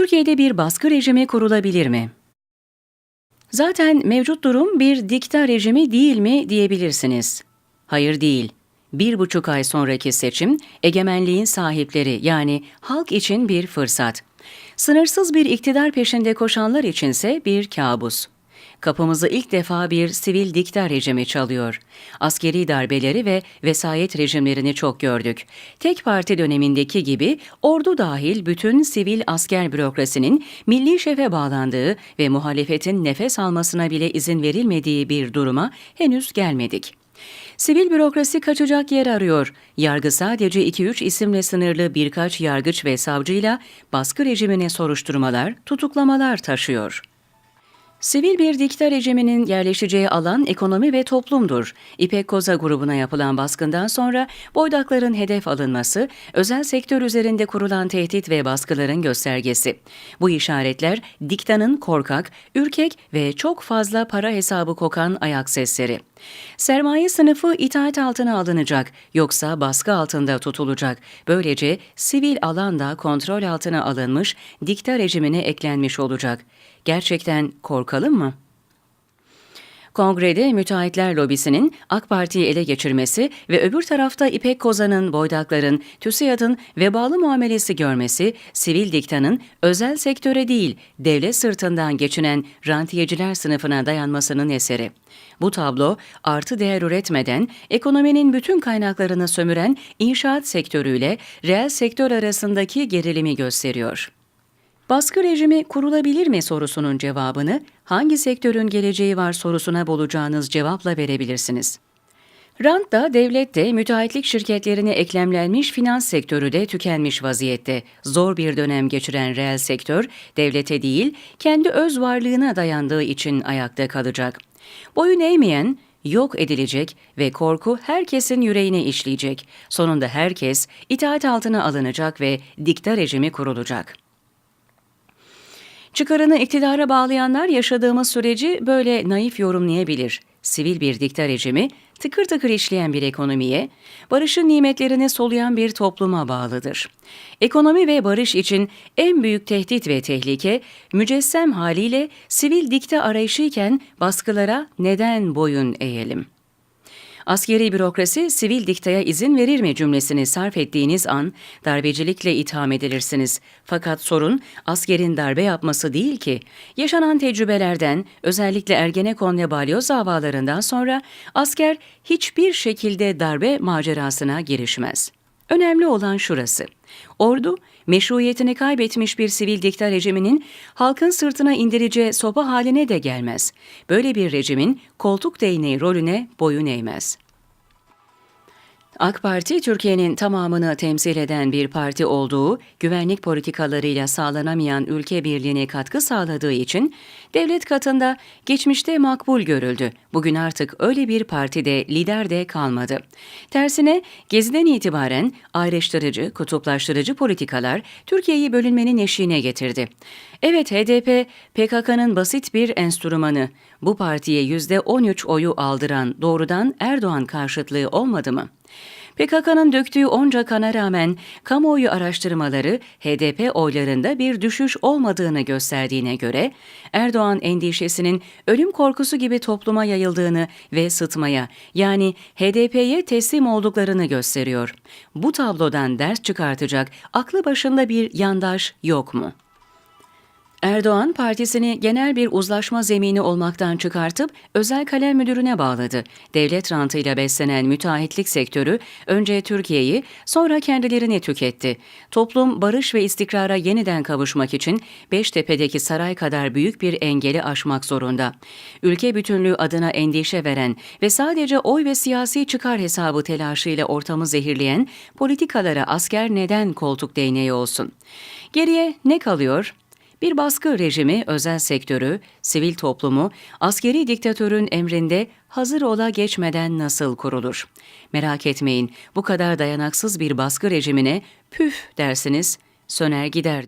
Türkiye'de bir baskı rejimi kurulabilir mi? Zaten mevcut durum bir dikta rejimi değil mi diyebilirsiniz. Hayır değil. Bir buçuk ay sonraki seçim, egemenliğin sahipleri yani halk için bir fırsat. Sınırsız bir iktidar peşinde koşanlar içinse bir kabus. Kapımızı ilk defa bir sivil dikta rejimi çalıyor. Askeri darbeleri ve vesayet rejimlerini çok gördük. Tek parti dönemindeki gibi ordu dahil bütün sivil asker bürokrasinin milli şefe bağlandığı ve muhalefetin nefes almasına bile izin verilmediği bir duruma henüz gelmedik. Sivil bürokrasi kaçacak yer arıyor. Yargı sadece 2-3 isimle sınırlı birkaç yargıç ve savcıyla baskı rejimine soruşturmalar, tutuklamalar taşıyor. Sivil bir dikta rejiminin yerleşeceği alan ekonomi ve toplumdur. İpek Koza grubuna yapılan baskından sonra boydakların hedef alınması, özel sektör üzerinde kurulan tehdit ve baskıların göstergesi. Bu işaretler diktanın korkak, ürkek ve çok fazla para hesabı kokan ayak sesleri. Sermaye sınıfı itaat altına alınacak, yoksa baskı altında tutulacak. Böylece sivil alan da kontrol altına alınmış, dikta rejimine eklenmiş olacak. Gerçekten korkalım mı? Kongrede müteahhitler lobisinin AK Parti'yi ele geçirmesi ve öbür tarafta İpek Kozan'ın, Boydakların, TÜSİAD'ın vebalı muamelesi görmesi, sivil diktanın özel sektöre değil, devlet sırtından geçinen rantiyeciler sınıfına dayanmasının eseri. Bu tablo artı değer üretmeden ekonominin bütün kaynaklarını sömüren inşaat sektörüyle reel sektör arasındaki gerilimi gösteriyor. Baskı rejimi kurulabilir mi sorusunun cevabını hangi sektörün geleceği var sorusuna bulacağınız cevapla verebilirsiniz. Rant da devlet de müteahhitlik şirketlerine eklemlenmiş finans sektörü de tükenmiş vaziyette. Zor bir dönem geçiren reel sektör devlete değil kendi öz varlığına dayandığı için ayakta kalacak. Boyun eğmeyen, yok edilecek ve korku herkesin yüreğine işleyecek. Sonunda herkes itaat altına alınacak ve dikta rejimi kurulacak. Çıkarını iktidara bağlayanlar yaşadığımız süreci böyle naif yorumlayabilir. Sivil bir dikta rejimi, tıkır tıkır işleyen bir ekonomiye, barışın nimetlerini soluyan bir topluma bağlıdır. Ekonomi ve barış için en büyük tehdit ve tehlike, mücessem haliyle sivil dikta arayışıyken baskılara neden boyun eğelim?'' Askeri bürokrasi sivil diktaya izin verir mi cümlesini sarf ettiğiniz an darbecilikle itham edilirsiniz. Fakat sorun askerin darbe yapması değil ki. Yaşanan tecrübelerden özellikle Ergenekon ve Balyoz davalarından sonra asker hiçbir şekilde darbe macerasına girişmez. Önemli olan şurası. Ordu, meşruiyetini kaybetmiş bir sivil dikta rejiminin halkın sırtına indireceği sopa haline de gelmez. Böyle bir rejimin koltuk değneği rolüne boyun eğmez. AK Parti, Türkiye'nin tamamını temsil eden bir parti olduğu, güvenlik politikalarıyla sağlanamayan ülke birliğine katkı sağladığı için devlet katında geçmişte makbul görüldü. Bugün artık öyle bir partide lider de kalmadı. Tersine Gezi'den itibaren ayrıştırıcı, kutuplaştırıcı politikalar Türkiye'yi bölünmenin eşiğine getirdi. Evet HDP, PKK'nın basit bir enstrümanı. Bu partiye %13 oyu aldıran doğrudan Erdoğan karşıtlığı olmadı mı? PKK'nın döktüğü onca kana rağmen kamuoyu araştırmaları HDP oylarında bir düşüş olmadığını gösterdiğine göre Erdoğan endişesinin ölüm korkusu gibi topluma yayıldığını ve sıtmaya yani HDP'ye teslim olduklarını gösteriyor. Bu tablodan ders çıkartacak aklı başında bir yandaş yok mu? Erdoğan partisini genel bir uzlaşma zemini olmaktan çıkartıp özel kalem müdürüne bağladı. Devlet rantıyla beslenen müteahhitlik sektörü önce Türkiye'yi sonra kendilerini tüketti. Toplum barış ve istikrara yeniden kavuşmak için Beştepe'deki saray kadar büyük bir engeli aşmak zorunda. Ülke bütünlüğü adına endişe veren ve sadece oy ve siyasi çıkar hesabı telaşıyla ortamı zehirleyen politikalara asker neden koltuk değneği olsun? Geriye ne kalıyor? Bir baskı rejimi özel sektörü, sivil toplumu, askeri diktatörün emrinde hazır ola geçmeden nasıl kurulur? Merak etmeyin, bu kadar dayanaksız bir baskı rejimine püf dersiniz, söner gider.